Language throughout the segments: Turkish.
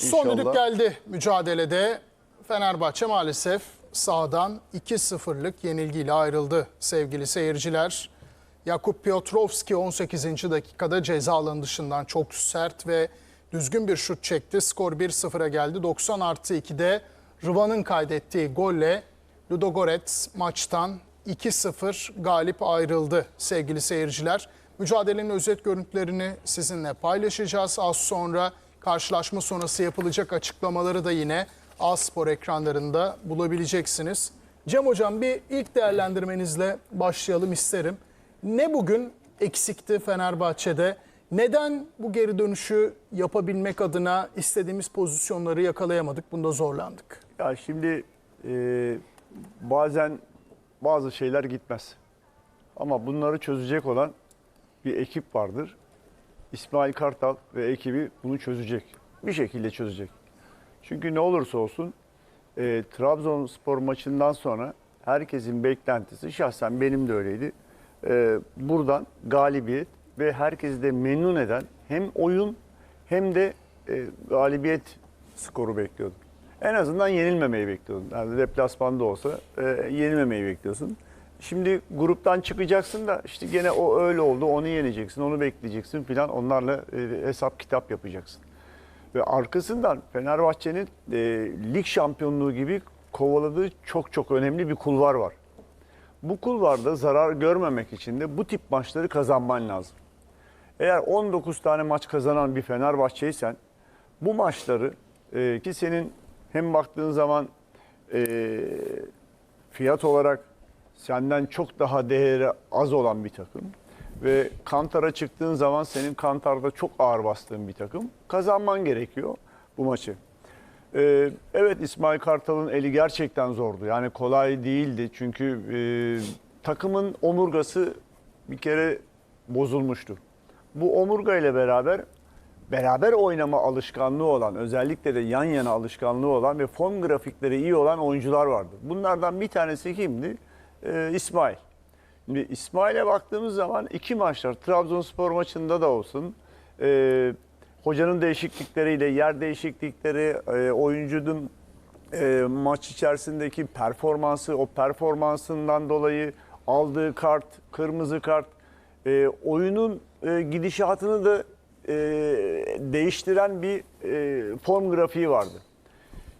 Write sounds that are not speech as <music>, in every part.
Son İnşallah. düdük geldi mücadelede. Fenerbahçe maalesef sahadan 2-0'lık yenilgiyle ayrıldı sevgili seyirciler. Jakub Piotrowski 18. dakikada ceza alanı dışından çok sert ve düzgün bir şut çekti. Skor 1-0'a geldi. 90 artı 2'de Rıvan'ın kaydettiği golle Ludogorets maçtan 2-0 galip ayrıldı sevgili seyirciler. Mücadelenin özet görüntülerini sizinle paylaşacağız. Az sonra karşılaşma sonrası yapılacak açıklamaları da yine A-Spor ekranlarında bulabileceksiniz. Cem Hocam bir ilk değerlendirmenizle başlayalım isterim. Ne bugün eksikti Fenerbahçe'de? Neden bu geri dönüşü yapabilmek adına istediğimiz pozisyonları yakalayamadık? Bunda zorlandık. Ya şimdi e, bazen bazı şeyler gitmez. Ama bunları çözecek olan bir ekip vardır. İsmail Kartal ve ekibi bunu çözecek. Bir şekilde çözecek. Çünkü ne olursa olsun e, Trabzonspor maçından sonra herkesin beklentisi, şahsen benim de öyleydi. E, buradan galibiyet ve herkesi de memnun eden hem oyun hem de e, galibiyet skoru bekliyordum. En azından yenilmemeyi bekliyordum. Yani deplasmanda olsa e, yenilmemeyi bekliyorsun. Şimdi gruptan çıkacaksın da işte gene o öyle oldu onu yeneceksin onu bekleyeceksin filan onlarla e, hesap kitap yapacaksın. Ve arkasından Fenerbahçe'nin e, lig şampiyonluğu gibi kovaladığı çok çok önemli bir kulvar var. Bu kulvarda zarar görmemek için de bu tip maçları kazanman lazım. Eğer 19 tane maç kazanan bir Fenerbahçe'ysen bu maçları e, ki senin hem baktığın zaman e, fiyat olarak senden çok daha değeri az olan bir takım ve Kantar'a çıktığın zaman senin Kantar'da çok ağır bastığın bir takım kazanman gerekiyor bu maçı. Ee, evet İsmail Kartal'ın eli gerçekten zordu. Yani kolay değildi. Çünkü e, takımın omurgası bir kere bozulmuştu. Bu omurga ile beraber beraber oynama alışkanlığı olan, özellikle de yan yana alışkanlığı olan ve form grafikleri iyi olan oyuncular vardı. Bunlardan bir tanesi kimdi? Ee, İsmail. Şimdi İsmail'e baktığımız zaman iki maçlar, Trabzonspor maçında da olsun, e, hocanın değişiklikleriyle, yer değişiklikleri, e, oyuncunun e, maç içerisindeki performansı, o performansından dolayı aldığı kart, kırmızı kart, e, oyunun e, gidişatını da e, değiştiren bir e, form grafiği vardı.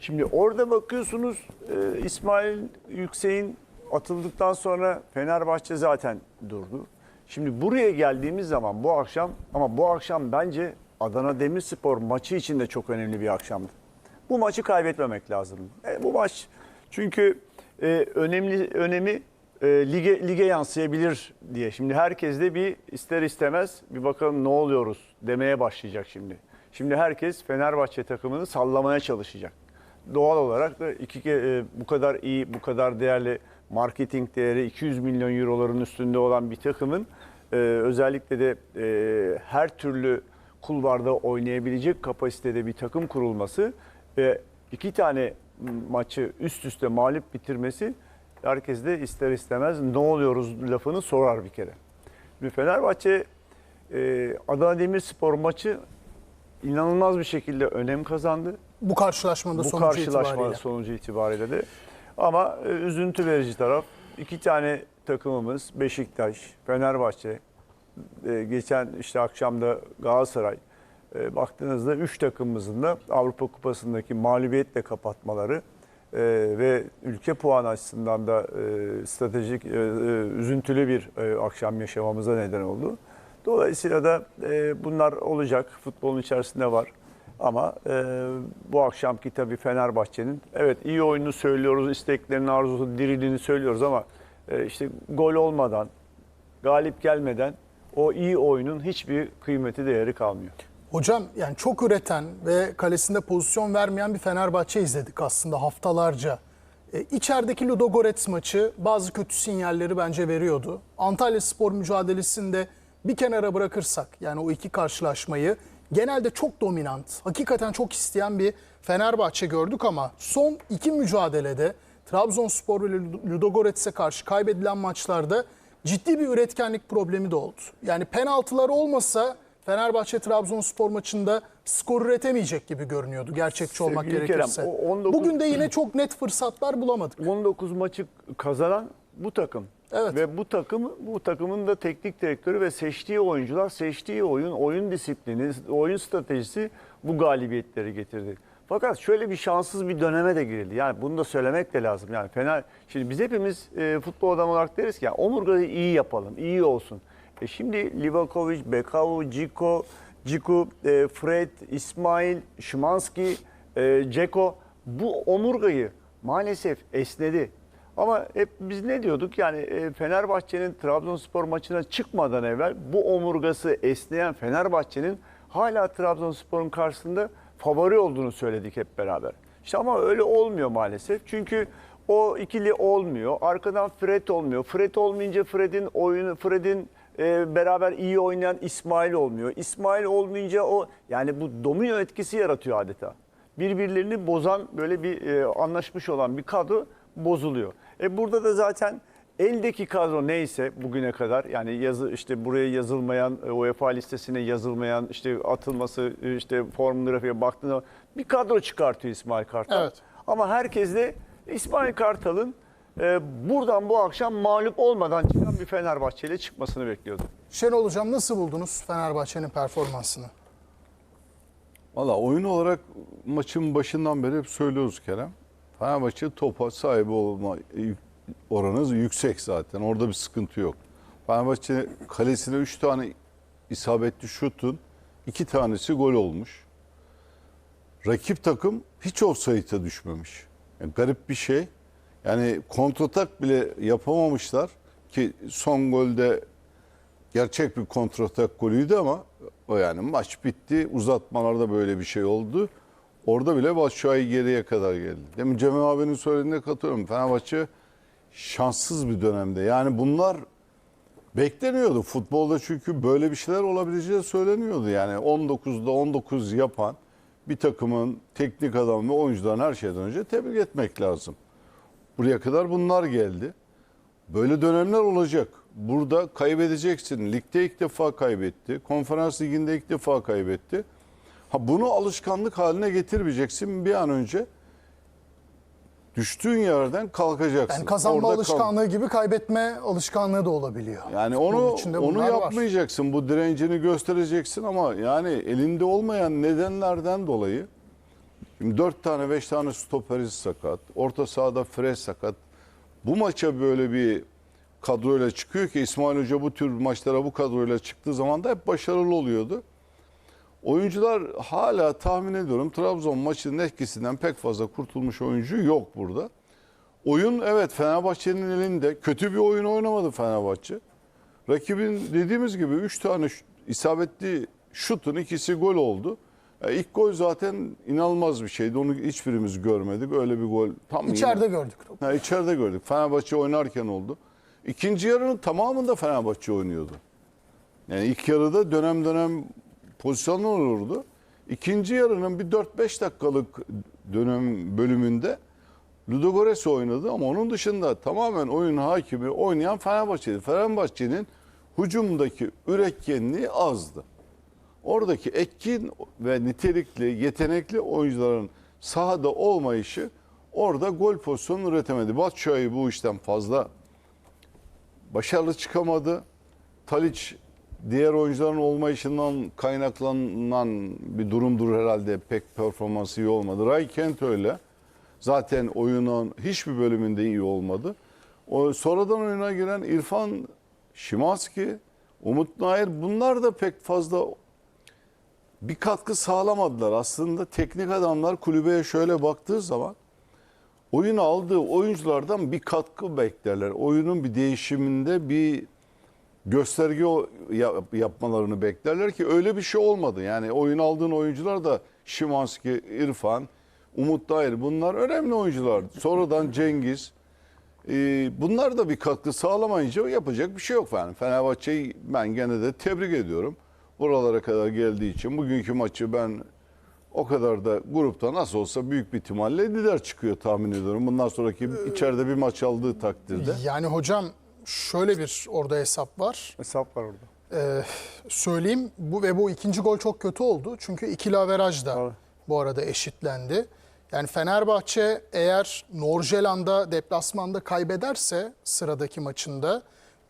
Şimdi orada bakıyorsunuz e, İsmail Yüksek'in atıldıktan sonra Fenerbahçe zaten durdu. Şimdi buraya geldiğimiz zaman bu akşam ama bu akşam bence Adana Demirspor maçı için de çok önemli bir akşamdı. Bu maçı kaybetmemek lazım. E, bu maç çünkü e, önemli önemi e, lige lige yansıyabilir diye. Şimdi herkes de bir ister istemez bir bakalım ne oluyoruz demeye başlayacak şimdi. Şimdi herkes Fenerbahçe takımını sallamaya çalışacak. Doğal olarak da iki e, bu kadar iyi, bu kadar değerli marketing değeri 200 milyon euroların üstünde olan bir takımın e, özellikle de e, her türlü kulvarda oynayabilecek kapasitede bir takım kurulması ve iki tane maçı üst üste mağlup bitirmesi herkes de ister istemez ne oluyoruz lafını sorar bir kere. Bir Fenerbahçe e, Adana Demirspor maçı inanılmaz bir şekilde önem kazandı Bu karşılaşmada bu sonucu karşılaşma itibariyle. sonucu itibariyle de. Ama e, üzüntü verici taraf iki tane takımımız Beşiktaş, Fenerbahçe, e, geçen işte akşamda Galatasaray e, baktığınızda üç takımımızın da Avrupa Kupası'ndaki mağlubiyetle kapatmaları ve ülke puan açısından da stratejik üzüntülü bir akşam yaşamamıza neden oldu. Dolayısıyla da bunlar olacak. Futbolun içerisinde var. Ama e, bu akşamki tabii Fenerbahçe'nin evet iyi oyunu söylüyoruz, isteklerinin arzusu, diriliğini söylüyoruz ama e, işte gol olmadan, galip gelmeden o iyi oyunun hiçbir kıymeti değeri kalmıyor. Hocam yani çok üreten ve kalesinde pozisyon vermeyen bir Fenerbahçe izledik aslında haftalarca. E, içerideki Ludogorets maçı bazı kötü sinyalleri bence veriyordu. Antalya Spor mücadelesinde bir kenara bırakırsak yani o iki karşılaşmayı genelde çok dominant, hakikaten çok isteyen bir Fenerbahçe gördük ama son iki mücadelede Trabzonspor ve Ludogorets'e karşı kaybedilen maçlarda ciddi bir üretkenlik problemi de oldu. Yani penaltılar olmasa Fenerbahçe Trabzonspor maçında skor üretemeyecek gibi görünüyordu gerçekçi olmak Sevgili gerekirse. Kerem, o 19 Bugün de yine <clears throat> çok net fırsatlar bulamadık. 19 maçı kazanan bu takım. Evet. Ve bu takım bu takımın da teknik direktörü ve seçtiği oyuncular, seçtiği oyun, oyun disiplini, oyun stratejisi bu galibiyetleri getirdi. Fakat şöyle bir şanssız bir döneme de girildi. Yani bunu da söylemek de lazım. Yani Fener şimdi biz hepimiz e, futbol adamı olarak deriz ki ya omurgayı iyi yapalım, iyi olsun. E şimdi Livakovic, Bekavu, Ciko, Ciku, e, Fred, İsmail, Şimanski, e, Ceko bu omurgayı maalesef esnedi. Ama hep biz ne diyorduk? Yani e, Fenerbahçe'nin Trabzonspor maçına çıkmadan evvel bu omurgası esneyen Fenerbahçe'nin hala Trabzonspor'un karşısında favori olduğunu söyledik hep beraber. İşte ama öyle olmuyor maalesef. Çünkü o ikili olmuyor. Arkadan Fred olmuyor. Fred olmayınca Fred'in oyunu Fred'in e, beraber iyi oynayan İsmail olmuyor. İsmail olmayınca o yani bu domino etkisi yaratıyor adeta. Birbirlerini bozan böyle bir e, anlaşmış olan bir kadro bozuluyor. E burada da zaten eldeki kadro neyse bugüne kadar yani yazı işte buraya yazılmayan e, UEFA listesine yazılmayan işte atılması e, işte form grafiğe baktığında bir kadro çıkartıyor İsmail Kartal. Evet. Ama herkes de İsmail Kartal'ın e, buradan bu akşam mağlup olmadan çıkan bir Fenerbahçe ile çıkmasını bekliyordu. Şenol Hocam nasıl buldunuz Fenerbahçe'nin performansını? Valla oyun olarak maçın başından beri hep söylüyoruz Kerem. Fenerbahçe topa sahibi olma oranı yüksek zaten. Orada bir sıkıntı yok. Fenerbahçe kalesine 3 tane isabetli şutun 2 tanesi gol olmuş. Rakip takım hiç offside'a düşmemiş. Yani garip bir şey. Yani kontratak bile yapamamışlar ki son golde gerçek bir kontratak golüydü ama o yani maç bitti. Uzatmalarda böyle bir şey oldu. Orada bile Başşuay geriye kadar geldi. Demin Cemil abinin söylediğine katılıyorum. Fenerbahçe şanssız bir dönemde. Yani bunlar bekleniyordu. Futbolda çünkü böyle bir şeyler olabileceği söyleniyordu. Yani 19'da 19 yapan bir takımın teknik adam ve oyuncuların her şeyden önce tebrik etmek lazım. Buraya kadar bunlar geldi. Böyle dönemler olacak. Burada kaybedeceksin. Ligde ilk defa kaybetti. Konferans liginde ilk defa kaybetti. Ha bunu alışkanlık haline getirmeyeceksin bir an önce. Düştüğün yerden kalkacaksın. Yani kazanma Orada kal- alışkanlığı gibi kaybetme alışkanlığı da olabiliyor. yani onu onu bunlar var. yapmayacaksın. Bu direncini göstereceksin ama yani elinde olmayan nedenlerden dolayı şimdi 4 tane 5 tane stoperiz sakat. Orta sahada Fres sakat. Bu maça böyle bir kadroyla çıkıyor ki İsmail Hoca bu tür maçlara bu kadroyla çıktığı zaman da hep başarılı oluyordu. Oyuncular hala tahmin ediyorum Trabzon maçının etkisinden pek fazla kurtulmuş oyuncu yok burada. Oyun evet Fenerbahçe'nin elinde. Kötü bir oyun oynamadı Fenerbahçe. Rakibin dediğimiz gibi 3 tane isabetli şutun ikisi gol oldu. E, ilk gol zaten inanılmaz bir şeydi. Onu hiçbirimiz görmedik. Öyle bir gol tam yine- İçeride gördük. Ha, içeride gördük. Fenerbahçe oynarken oldu. İkinci yarının tamamında Fenerbahçe oynuyordu. Yani ilk yarıda dönem dönem pozisyonlar olurdu. İkinci yarının bir 4-5 dakikalık dönem bölümünde Ludogorets oynadı ama onun dışında tamamen oyun hakimi oynayan Fenerbahçe'di. Fenerbahçe'nin hücumdaki üretkenliği azdı. Oradaki etkin ve nitelikli, yetenekli oyuncuların sahada olmayışı orada gol pozisyonu üretemedi. Batshuayi bu işten fazla başarılı çıkamadı. Talic diğer oyuncuların olmayışından kaynaklanan bir durumdur herhalde pek performansı iyi olmadı. Ray Kent öyle. Zaten oyunun hiçbir bölümünde iyi olmadı. O sonradan oyuna giren İrfan Şimanski, Umut Nair bunlar da pek fazla bir katkı sağlamadılar. Aslında teknik adamlar kulübeye şöyle baktığı zaman oyunu aldığı oyunculardan bir katkı beklerler. Oyunun bir değişiminde bir gösterge yapmalarını beklerler ki öyle bir şey olmadı. Yani oyun aldığın oyuncular da Şimanski, İrfan, Umut Dair bunlar önemli oyuncular. Sonradan Cengiz. Ee, bunlar da bir katkı sağlamayınca yapacak bir şey yok. Yani Fenerbahçe'yi ben gene de tebrik ediyorum. Buralara kadar geldiği için bugünkü maçı ben o kadar da grupta nasıl olsa büyük bir ihtimalle lider çıkıyor tahmin ediyorum. Bundan sonraki içeride bir maç aldığı takdirde. Yani hocam şöyle bir orada hesap var. Hesap var orada. Ee, söyleyeyim bu ve bu ikinci gol çok kötü oldu. Çünkü ikili averaj da bu arada eşitlendi. Yani Fenerbahçe eğer Norjeland'a deplasmanda kaybederse sıradaki maçında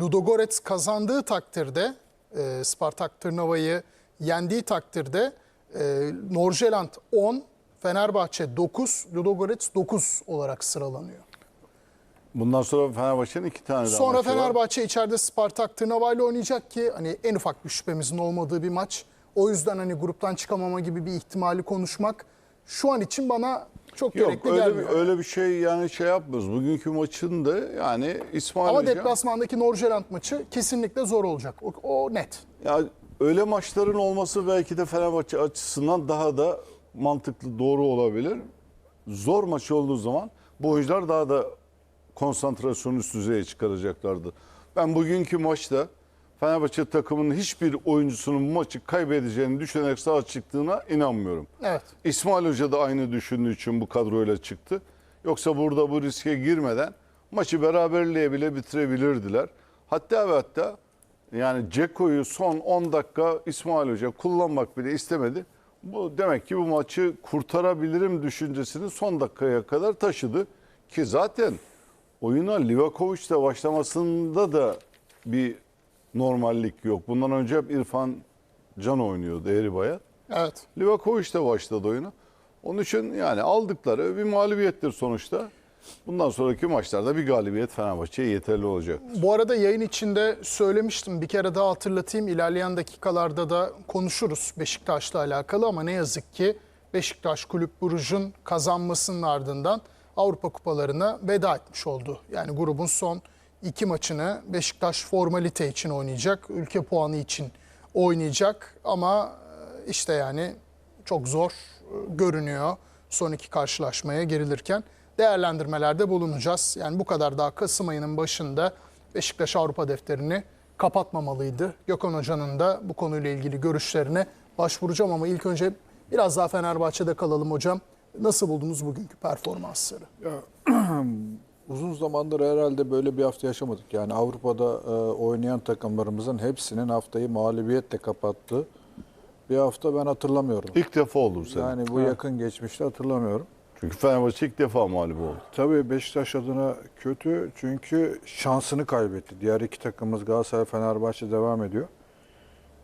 Ludogorets kazandığı takdirde e, Spartak Tırnava'yı yendiği takdirde e, Norjeland 10, Fenerbahçe 9, Ludogorets 9 olarak sıralanıyor. Bundan sonra Fenerbahçe'nin iki tane daha Sonra maçı var. Fenerbahçe içeride Spartak Tırnava ile oynayacak ki hani en ufak bir şüphemizin olmadığı bir maç. O yüzden hani gruptan çıkamama gibi bir ihtimali konuşmak şu an için bana çok Yok gerekli öyle bir, gelmiyor. öyle bir şey yani şey yapmıyoruz. Bugünkü maçın da yani İsmail Ama Hoca- deplasmandaki Norjeland maçı kesinlikle zor olacak. O, o net. Ya öyle maçların olması belki de Fenerbahçe açısından daha da mantıklı, doğru olabilir. Zor maç olduğu zaman bu oyuncular daha da konsantrasyonu üst düzeye çıkaracaklardı. Ben bugünkü maçta Fenerbahçe takımının hiçbir oyuncusunun bu maçı kaybedeceğini düşünerek sağa çıktığına inanmıyorum. Evet. İsmail Hoca da aynı düşündüğü için bu kadroyla çıktı. Yoksa burada bu riske girmeden maçı beraberliğe bile bitirebilirdiler. Hatta ve hatta yani Ceko'yu son 10 dakika İsmail Hoca kullanmak bile istemedi. Bu demek ki bu maçı kurtarabilirim düşüncesini son dakikaya kadar taşıdı. Ki zaten oyuna Livakovic'le başlamasında da bir normallik yok. Bundan önce hep İrfan Can oynuyordu Eğri Bayat. Evet. Livakovic de başladı oyunu. Onun için yani aldıkları bir mağlubiyettir sonuçta. Bundan sonraki maçlarda bir galibiyet Fenerbahçe'ye yeterli olacak. Bu arada yayın içinde söylemiştim. Bir kere daha hatırlatayım. İlerleyen dakikalarda da konuşuruz Beşiktaş'la alakalı ama ne yazık ki Beşiktaş Kulüp Buruj'un kazanmasının ardından Avrupa kupalarına veda etmiş oldu. Yani grubun son iki maçını Beşiktaş formalite için oynayacak, ülke puanı için oynayacak ama e, işte yani çok zor e, görünüyor son iki karşılaşmaya gerilirken değerlendirmelerde bulunacağız. Yani bu kadar daha Kasım ayının başında Beşiktaş Avrupa defterini kapatmamalıydı. Gökhan Hoca'nın da bu konuyla ilgili görüşlerine başvuracağım ama ilk önce biraz daha Fenerbahçe'de kalalım hocam. Nasıl buldunuz bugünkü performansları? <clears throat> Uzun zamandır herhalde böyle bir hafta yaşamadık. Yani Avrupa'da e, oynayan takımlarımızın hepsinin haftayı mağlubiyetle kapattığı bir hafta ben hatırlamıyorum. İlk defa olur senin. Yani bu yakın geçmişte hatırlamıyorum. Çünkü Fenerbahçe ilk defa mağlup oldu. Tabii Beşiktaş adına kötü çünkü şansını kaybetti. Diğer iki takımımız Galatasaray, Fenerbahçe devam ediyor.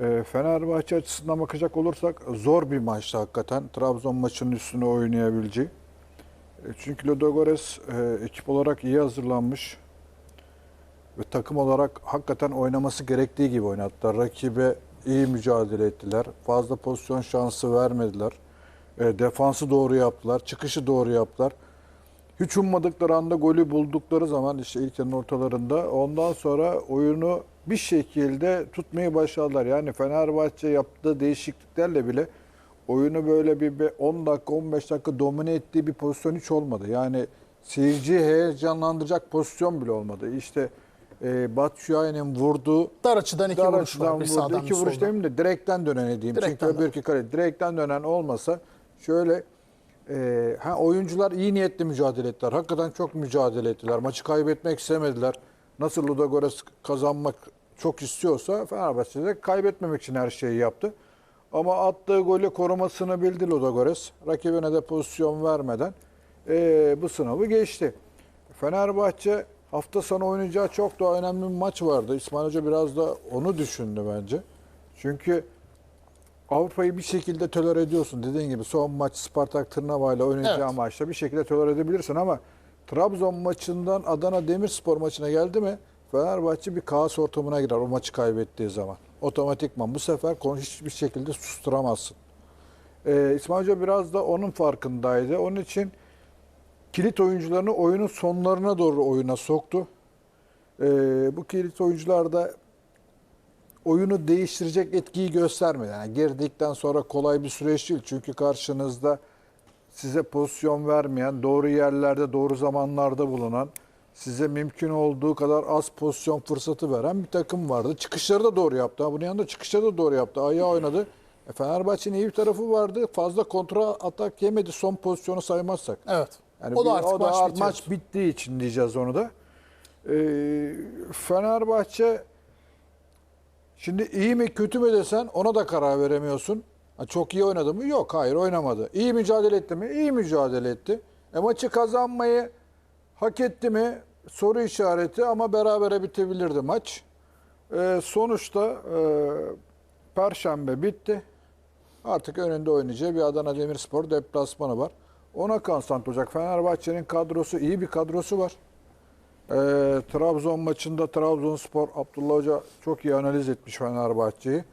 E, Fenerbahçe açısından bakacak olursak zor bir maçtı hakikaten. Trabzon maçının üstüne oynayabileceği. E, Çünkü Ludogorets e, ekip olarak iyi hazırlanmış ve takım olarak hakikaten oynaması gerektiği gibi oynadılar. Rakibe iyi mücadele ettiler. Fazla pozisyon şansı vermediler. E, defansı doğru yaptılar. Çıkışı doğru yaptılar. Hiç ummadıkları anda golü buldukları zaman işte ilk ortalarında ondan sonra oyunu bir şekilde tutmayı başardılar. Yani Fenerbahçe yaptığı değişikliklerle bile oyunu böyle bir bir 10 dakika 15 dakika domine ettiği bir pozisyon hiç olmadı. Yani seyirciyi heyecanlandıracak pozisyon bile olmadı. İşte e, Batshuayi'nin vurduğu Dar açıdan iki dar vuruş var. Bir vurdu. İki vuruş demeyeyim de direkten dönen diyeyim. Direkten Çünkü öbür iki kale direkten dönen olmasa şöyle e, ha oyuncular iyi niyetli mücadele ettiler. Hakikaten çok mücadele ettiler. Maçı kaybetmek istemediler. Nasıl Ludogorets kazanmak çok istiyorsa Fenerbahçe de kaybetmemek için her şeyi yaptı. Ama attığı golü korumasını bildi Ludogorets. Rakibine de pozisyon vermeden e, bu sınavı geçti. Fenerbahçe hafta sonu oynayacağı çok daha önemli bir maç vardı. İsmail Hoca biraz da onu düşündü bence. Çünkü Avrupa'yı bir şekilde tolere ediyorsun. Dediğin gibi son maç Spartak Tırnava ile oynayacağı Evet. maçta bir şekilde tolere edebilirsin ama Trabzon maçından Adana Demirspor maçına geldi mi Fenerbahçe bir kaos ortamına girer o maçı kaybettiği zaman. Otomatikman bu sefer konu hiçbir şekilde susturamazsın. Ee, İsmail Hoca biraz da onun farkındaydı. Onun için kilit oyuncularını oyunun sonlarına doğru oyuna soktu. Ee, bu kilit oyuncular da oyunu değiştirecek etkiyi göstermedi. Yani girdikten sonra kolay bir süreç değil. Çünkü karşınızda size pozisyon vermeyen, doğru yerlerde, doğru zamanlarda bulunan, size mümkün olduğu kadar az pozisyon fırsatı veren bir takım vardı. Çıkışları da doğru yaptı. Bunun yanında çıkışları da doğru yaptı. Ayağı oynadı. E, Fenerbahçe'nin iyi bir tarafı vardı. Fazla kontra atak yemedi son pozisyonu saymazsak. Evet. Yani o da bir- artık o da maç art- bitiyor. maç bittiği için diyeceğiz onu da. Ee, Fenerbahçe Şimdi iyi mi kötü mü desen ona da karar veremiyorsun. Çok iyi oynadı mı? Yok hayır oynamadı. İyi mücadele etti mi? İyi mücadele etti. E maçı kazanmayı hak etti mi? Soru işareti ama berabere bitebilirdi maç. E, sonuçta e, Perşembe bitti. Artık önünde oynayacağı bir Adana Demirspor deplasmanı var. Ona konstant olacak. Fenerbahçe'nin kadrosu iyi bir kadrosu var. Ee, Trabzon maçında Trabzonspor Abdullah Hoca çok iyi analiz etmiş Fenerbahçe'yi.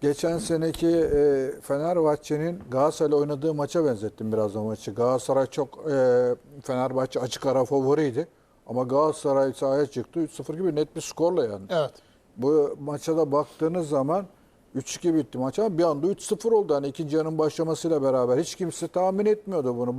Geçen seneki e, Fenerbahçe'nin Galatasaray'la oynadığı maça benzettim biraz o maçı. Galatasaray çok e, Fenerbahçe açık ara favoriydi. Ama Galatasaray sahaya çıktı 3-0 gibi net bir skorla yani. Evet. Bu maça da baktığınız zaman 3-2 bitti maç ama bir anda 3-0 oldu. Hani ikinci yarının başlamasıyla beraber hiç kimse tahmin etmiyordu bunu.